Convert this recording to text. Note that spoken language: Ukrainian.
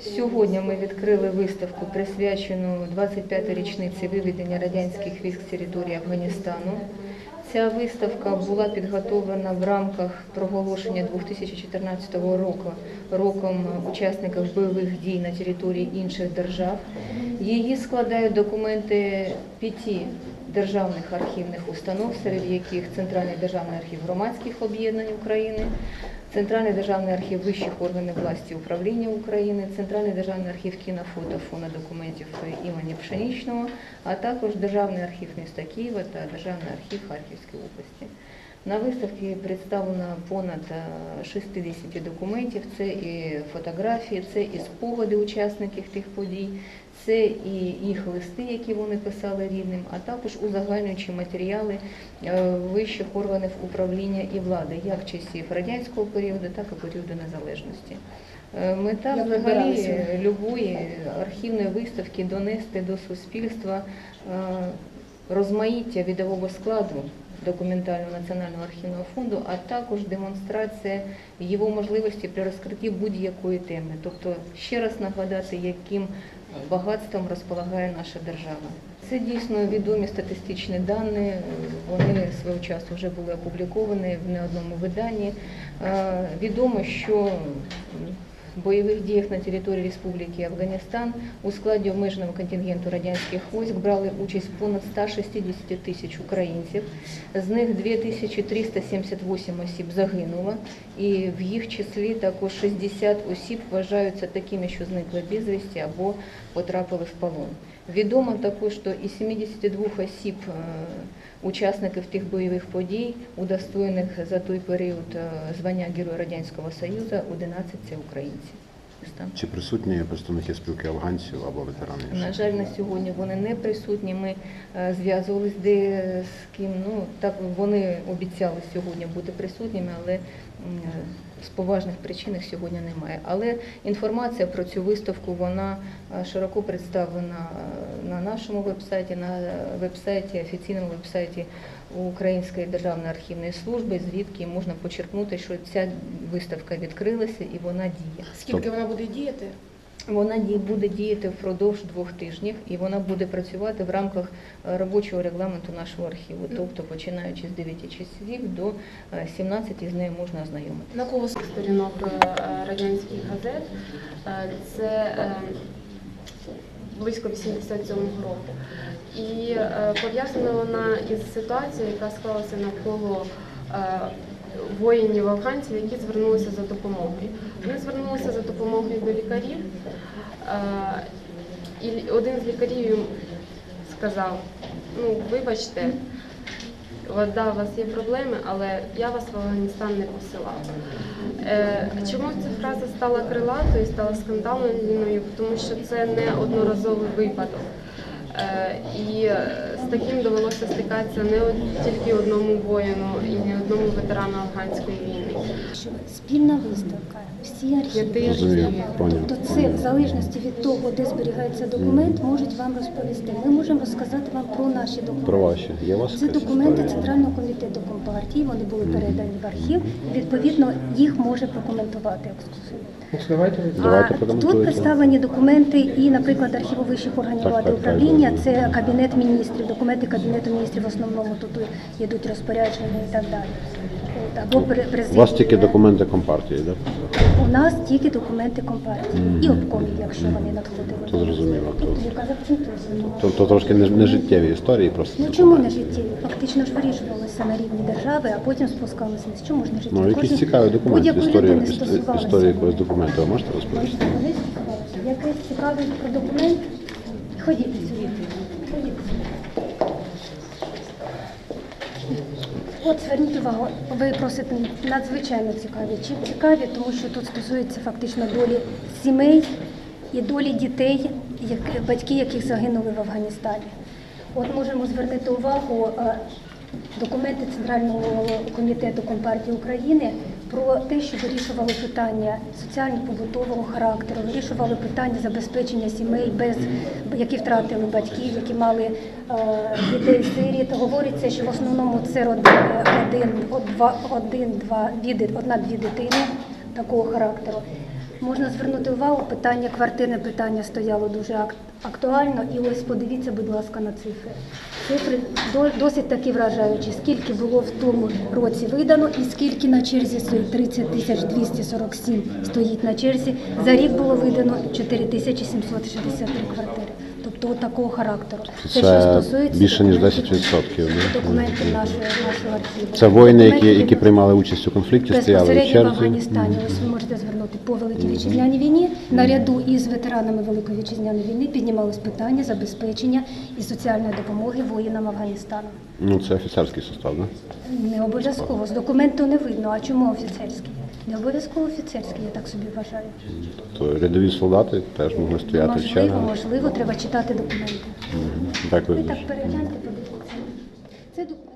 Сьогодні ми відкрили виставку, присвячену 25-й річниці виведення радянських військ з території Афганістану. Ця виставка була підготовлена в рамках проголошення 2014 року роком учасників бойових дій на території інших держав. Її складають документи п'яти державних архівних установ, серед яких Центральний державний архів громадських об'єднань України, Центральний державний архів вищих органів власті управління України, Центральний державний архів кінофото фонодокументів імені Пшенічного, а також Державний архів міста Києва та Державний архів Харківської області. На виставці представлено понад е, 60 документів. Це і фотографії, це і спогади учасників тих подій, це і їх листи, які вони писали рідним, а також узагальнюючі матеріали е, вищих органів управління і влади, як часів радянського періоду, так і періоду незалежності. Е, Мета взагалі любої архівної виставки донести до суспільства е, розмаїття відового складу документального національного архівного фонду, а також демонстрація його можливості при розкритті будь-якої теми. Тобто ще раз нагадати, яким багатством розполагає наша держава. Це дійсно відомі статистичні дані. Вони свого часу вже були опубліковані в не одному виданні. Е, Відомо, що бойових діях на території Республіки Афганістан у складі обмеженого контингенту радянських військ брали участь понад 160 тисяч українців. З них 2378 осіб загинуло, і в їх числі також 60 осіб вважаються такими, що зникли безвісті або потрапили в полон. Відомо також, що із 72 осіб е, учасників тих бойових подій, удостоєних за той період е, звання Героя Радянського Союзу, 11 це українці. Чи присутні представники спілки афганців або ветеранів? На жаль, на сьогодні вони не присутні. Ми е, зв'язувались де з ким. Ну так вони обіцяли сьогодні бути присутніми, але з поважних причин їх сьогодні немає. Але інформація про цю виставку вона е, широко представлена е, на нашому вебсайті, на вебсайті, офіційному вебсайті Української державної архівної служби, звідки можна почерпнути, що ця виставка відкрилася і вона діє. Скільки вона буде діяти? Вона буде діяти впродовж двох тижнів і вона буде працювати в рамках е, робочого регламенту нашого архіву. Тобто, починаючи з 9 часів до е, 17 з нею можна ознайомитися. На кого сторінок е, радянських газет. Е, Це е, близько 87-го року. І е, пов'язана вона із ситуацією, яка склалася навколо е, воїнів афганців, які звернулися за допомогою. Вони звернулися за допомогою до лікарів. е, І один з лікарів їм сказав: ну, вибачте, да, у вас є проблеми, але я вас в Афганістан не посилав. Е, чому ця фраза стала крилатою, стала скандальною? Тому що це не одноразовий випадок. Е, і таким довелося стикатися не тільки одному воїну і не одному ветерану афганської війни. що спільна виставка, всі архіви. Поняв. Тобто це в залежності від того, де зберігається документ, можуть вам розповісти. Ми можемо розказати вам про наші документи. Про ваші. Є вас Це документи історія? Центрального комітету компартії, вони були передані в архів. Відповідно, їх може прокоментувати екскурсію. Давайте А тут представлені документи і, наприклад, архіву вищих органів Так, влади так, так, управління, так. це кабінет міністрів, документи кабінету міністрів в основному тут йдуть розпорядження і так далі. От, або У вас тільки документи компартії, так? У нас тільки документи компартії і обкомів, якщо вони надходили. Це зрозуміло. Тут яка закінчується. Тобто трошки не, не життєві історії, просто Ну чому не життєві? Фактично ж вирішувалося на рівні держави, а потім спускалося. вниз. Чому ж не життєві? Ну, якісь цікаві документи, іс- стосувалося. історію якогось документу ви можете розповісти? Можна, вони. Якийсь цікавий про документ. Ходіть сюди. Ходіть сюди. От зверніть увагу, ви просите надзвичайно цікаві. Чим цікаві, тому що тут стосується фактично долі сімей і долі дітей, як- батьки яких загинули в Афганістані. От можемо звернути увагу е, документи Центрального комітету Компартії України про те, що вирішували питання соціально-побутового характеру, вирішували питання забезпечення сімей, без які втратили батьків, які мали е, дітей сиріт. Говориться, що в основному це один-два один, два, дві, одна-дві дитини такого характеру. Можна звернути увагу, питання квартирне питання стояло дуже актуально. І ось подивіться, будь ласка, на цифри. Цифри досить таки вражаючі. Скільки було в тому році видано, і скільки на черзі стоїть 30 тисяч 247 стоїть на черзі. За рік було видано 4 тисячі 763 квартири. От такого характеру. Це більше ніж 10%. да? документів нашого, нашого архіву. Це воїни, які, Документів, які приймали участь у конфлікті, стояли в Безпосередньо в черзі. Афганістані. Ось ви можете звернути по Великій Вітчизняній війні. Наряду із ветеранами Великої Вітчизняної війни піднімалось питання забезпечення і соціальної допомоги воїнам Афганістану. Ну, це офіцерський состав, да? Не обов'язково. З документу не видно. А чому офіцерський? Не обов'язково офіцерський, я так собі вважаю. Тобто рядові солдати теж можуть стояти в чергу? Можливо, можливо, треба читати документи. Мгм. Так ви Так перегляньте, подивіться. Це документи.